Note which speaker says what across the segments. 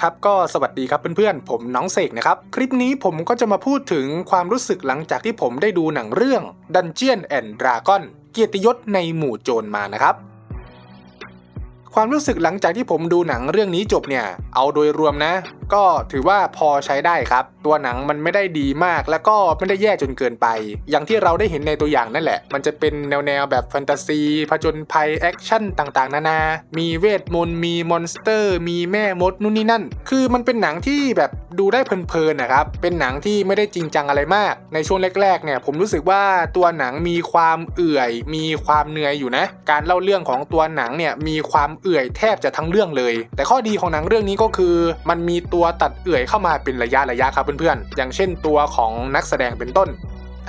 Speaker 1: ครับก็สวัสดีครับเพื่อนๆ ผมน้องเสกนะครับ คลิปนี้ผมก็จะมาพูดถึงความรู้สึกหลังจากที่ผมได้ดูหนังเรื่อง Dungeon and Dragon เกียรติยศในหมู่โจรมานะครับ ความรู้สึกหลังจากที่ผมดูหนังเรื่องนี้จบเนี่ย เอาโดยรวมนะ ก็ถือว่าพอใช้ได้ครับ ตัวหนังมันไม่ได้ดีมาก แล้วก็ไม่ได้แย่จนเกินไป อย่างที่เราได้เห็นในตัวอย่างนั่นแหละ มันจะเป็นแนวแนวแบบแฟนตาซีผจญภัยแอคชั่นต่างๆ นานา มีเวทมนต์มีมอนสเตอร์ มีแม่มดนู่นนี่นั่น คือมันเป็นหนังที่แบบดูได้เพลินๆนะครับ เป็นหนังที่ไม่ได้จริงจังอะไรมาก ในช่วงแรกๆเนี่ยผมรู้สึกว่าตัวหนังมีความเอื่อย มีความเหนื่อยอยู่นะ การเล่าเรื่องของตัวหนังเนี่ยมีความเอื่อยแทบจะทั้งเรื่องเลย แต่ข้อดีของหนังเรื่องนี้ก็คือ มันมีตัวตัวตัดเอื่อยเข้ามาเป็นระยะระยะครับเพื่อนๆ อย่างเช่นตัวของนักแสดงเป็นต้น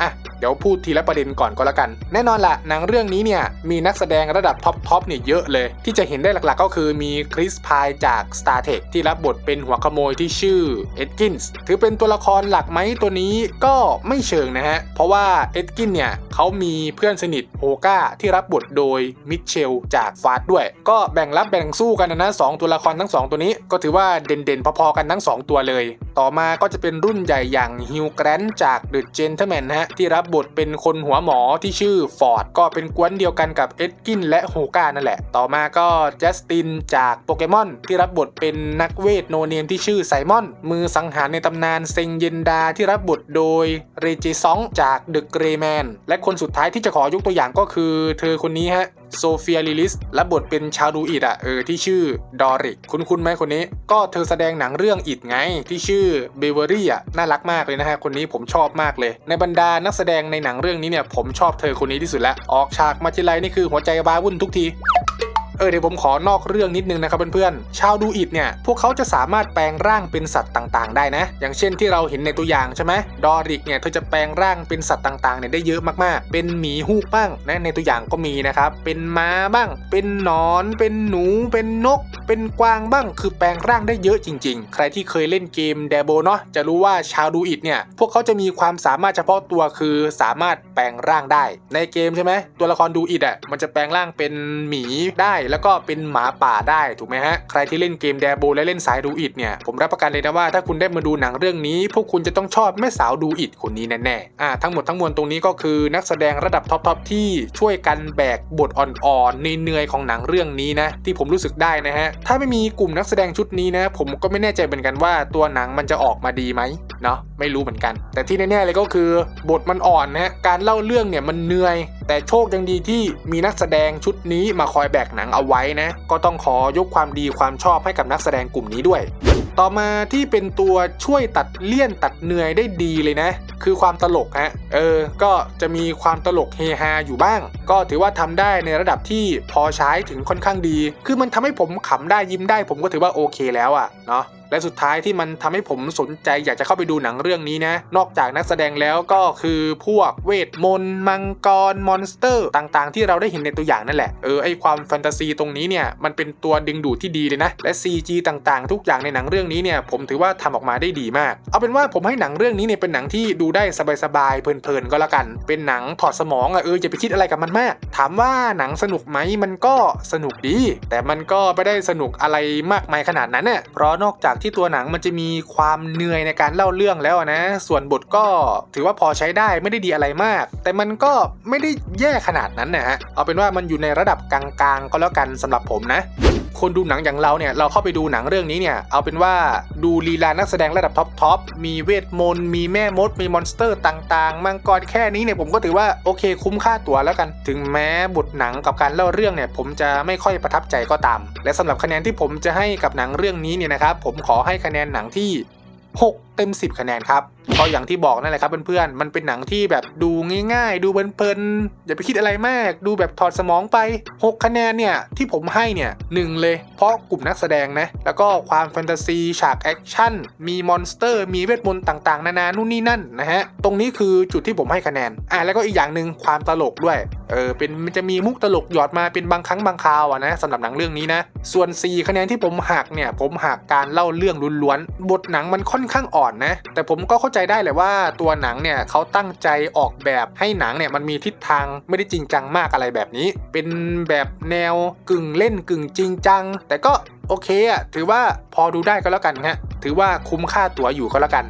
Speaker 1: อะเดี๋ยวพูดทีละประเด็นก่อนก็แล้วกัน แน่นอนละหนังเรื่องนี้เนี่ยมีนักแสดงระดับท็อปทอปเนี่ยเยอะเลย ที่จะเห็นได้หลักๆก็คือมีคริสพายจาก Star t r e k ที่รับบทเป็นหัวขโมยที่ชื่อเอ็ดกินส์ถือเป็นตัวละครหลักไหมตัวนี้ก็ไม่เชิงนะฮะ เพราะว่าเอ็ดกินเนี่ยเขามีเพื่อนสนิทโฮก้าที่รับบทโดยมิเชลจากฟาดด้วย ก็แบ่งรับแบ่งสู้กันนะนะสองตัวละครทั้งสองตัวนี้ ก็ถือว่าเด่นๆพอๆกันทั้งสองตัวเลยต่อมาก็จะเป็นรุ่นใหญ่อย่างฮิวแกรนจากเดอะเจนเท l แมนฮะที่รับบทเป็นคนหัวหมอที่ชื่อฟอร์ดก็เป็นกวนเดียวกันกับเอ็ดกินและโฮกานั่นแหละ ต่อมาก็เจสตินจากโปเกมอนที่รับบทเป็นนักเวทโนเนมที่ชื่อไซมอน มือสังหารในตำนานเซงเยนดาที่รับบทโดยเรเจซองจากเดอะเกรแมนและคนสุดท้ายที่จะขอยกตัวอย่างก็คือ เธอคนนี้ฮะ โซเฟียลิลิสรับบทเป็นชาวดูอิดอะเออที่ชื่อดอริก คุณคุณไหมคนนี้ ก็เธอแสดงหนังเรื่องอิดไง ที่ชื่อเบเวอรี่อะน่ารักมากเลยนะฮะ คนนี้ผมชอบมากเลย ในบรรดานักแสดงในหนังเรื่องนี้เนี่ยผมชอบเธอคนนี้ที่สุดแล้วออกฉากมาทีไรนี่คือหัวใจบ้าวุ่นทุกที เออเดี๋ยวผมขอนอกเรื่องนิดนึงนะครับเพื่อนๆชาวดูอิดเนี่ยพวกเขาจะสามารถแปลงร่างเป็นสัตว์ต่างๆ ได้นะ อย่างเช่นที่เราเห็นในตัวอย่างใช่ไหมดอริกเนี่ยเธอจะแปลงร่างเป็นสัตว์ต่างๆเนี่ยได้เยอะมากๆ เป็นหมีฮูกบ้างนะในตัวอย่างก็มีนะครับเป็นม้าบ้าง เป็นหนอน เป็นหนูเป็นนก เป็นกวางบ้างคือแปลงร่างได้เยอะจริง ๆ ใครที่เคยเล่นเกมเดโบเนาะจะรู้ว่าชาวดูอิดเนี่ย พวกเขาจะมีความสามารถเฉพาะตัวคือสามารถแปลงร่างได้ ในเกมใช่ไหมตัวละครดูอิดอะมันจะแปลงร่างเป็นหมีได้แล้วก็เป็นหมาป่าได้ถูกไหมฮะใครที่เล่นเกมเดโบและเล่นสายดูอิดเนี่ยผมรับประกันเลยนะว่าถ้าคุณได้มาดูหนังเรื่องนี้ พวกคุณจะต้องชอบแม่สาวดูอิดคนนี้แน่ๆอ่าทั้งหมดทั้งมวลตรงนี้ก็คือนักแสดงระดับท็อปๆที่ช่วยกันแบกบทอ่อนๆเหนื่อยๆของหนังเรื่องนี้นะที่ผมรู้สึกได้นะฮะถ้าไม่มีกลุ่มนักแสดงชุดนี้นะ ผมก็ไม่แน่ใจเหมือนกันว่าตัวหนังมันจะออกมาดีไหมเนาะไม่รู้เหมือนกัน แต่ที่แน่ๆเลยก็คือบทมันอ่อนนะฮะการเล่าเรื่องเนี่ยมันเหนื่อย แต่โชคยังดีที่มีนักแสดงชุดนี้มาคอยแบกหนังเอาไว้นะ ก็ต้องขอยกความดีความชอบให้กับนักแสดงกลุ่มนี้ด้วย ต่อมาที่เป็นตัวช่วยตัดเลี่ยนตัดเหนื่อยได้ดีเลยนะ คือความตลกฮะเออ ก็จะมีความตลกเฮฮาอยู่บ้าง ก็ถือว่าทำได้ในระดับที่พอใช้ถึงค่อนข้างดี คือมันทำให้ผมขำได้ยิ้มได้ ผมก็ถือว่าโอเคแล้วอะเนาะและสุดท้ายที่มันทำให้ผมสนใจอยากจะเข้าไปดูหนังเรื่องนี้นะ นอกจากนักแสดงแล้วก็คือพวกเวทมนต์มังกรมอนสเตอร์ต่างๆ ที่เราได้เห็นในตัวอย่างนั่นแหละเออไอความแฟนตาซีตรงนี้เนี่ยมันเป็นตัวดึงดูดที่ดีเลยนะ และ CG ต่างๆ ทุกอย่างในหนังเรื่องนี้เนี่ยผมถือว่าทำออกมาได้ดีมาก เอาเป็นว่าผมให้หนังเรื่องนี้เนี่ยเป็นหนังที่ดูได้สบายๆ เพลินๆ ก็แล้วกัน เป็นหนังถอดสมองอะเอออย่าไปคิดอะไรกับมันมาก ถามว่าหนังสนุกไหมมันก็สนุกดี แต่มันก็ไม่ได้สนุกอะไรมากมายขนาดนั้นเนี่ยเพราะนอกจากที่ตัวหนังมันจะมีความเหนื่อยในการเล่าเรื่องแล้วนะ ส่วนบทก็ถือว่าพอใช้ได้ไม่ได้ดีอะไรมาก แต่มันก็ไม่ได้แย่ขนาดนั้นนะฮะเอาเป็นว่ามันอยู่ในระดับกลางๆ ก็แล้วกันสำหรับผมนะ คนดูหนังอย่างเราเนี่ยเราเข้าไปดูหนังเรื่องนี้เนี่ยเอาเป็นว่าดูลีลานักแสดงระดับท็อปทอปมีเวทมนต์มีแม่มด มีมอนสเตอร์ต่างๆ มังกรแค่นี้เนี่ยผมก็ถือว่าโอเคคุ้มค่าตั๋วแล้วกัน ถึงแม้บทหนังกับการเล่าเรื่องเนี่ยผมจะไม่ค่อยประทับใจก็ตาม และสำหรับคะแนนที่ผมจะให้กับหนังเรื่องนี้เนี่ยนะครับผมขอให้คะแนนหนังที่ 6 ต็ม 10 คะแนนครับเพราะอย่างที่บอกนั่นแหละครับเพื่อนๆมันเป็นหนังที่แบบดูง่ายๆ ดูเพลินๆอย่าไปคิดอะไรมาก ดูแบบถอดสมองไป 6 คะแนนเนี่ยที่ผมให้เนี่ยหนึ่งเลย เพราะกลุ่มนักแสดงนะแล้วก็ความแฟนตาซีฉากแอคชั่นมีมอนสเตอร์ มีเวทมนต์ต่างๆ นานานู่นนี่นั่นนะฮะตรงนี้คือจุดที่ผมให้คะแนนอะแล้วก็อีกอย่างหนึ่งความตลกด้วยเออเป็นมันจะมีมุกตลกหยอดมาเป็นบางครั้งบางคราวอะนะสำหรับหนังเรื่องนี้นะ ส่วน 4 คะแนนที่ผมหักเนี่ยผมหักการเล่าเรื่องล้วนๆบทหนังมันค่อนข้างอ่อนอนนะ แต่ผมก็เข้าใจได้เลยว่าตัวหนังเนี่ยเขาตั้งใจออกแบบให้หนังเนี่ยมันมีทิศทางไม่ได้จริงจังมากอะไรแบบนี้ เป็นแบบแนวกึ่งเล่นกึ่งจริงจัง แต่ก็โอเคอะถือว่าพอดูได้ก็แล้วกันฮะถือว่าคุ้มค่าตั๋วอยู่ก็แล้วกัน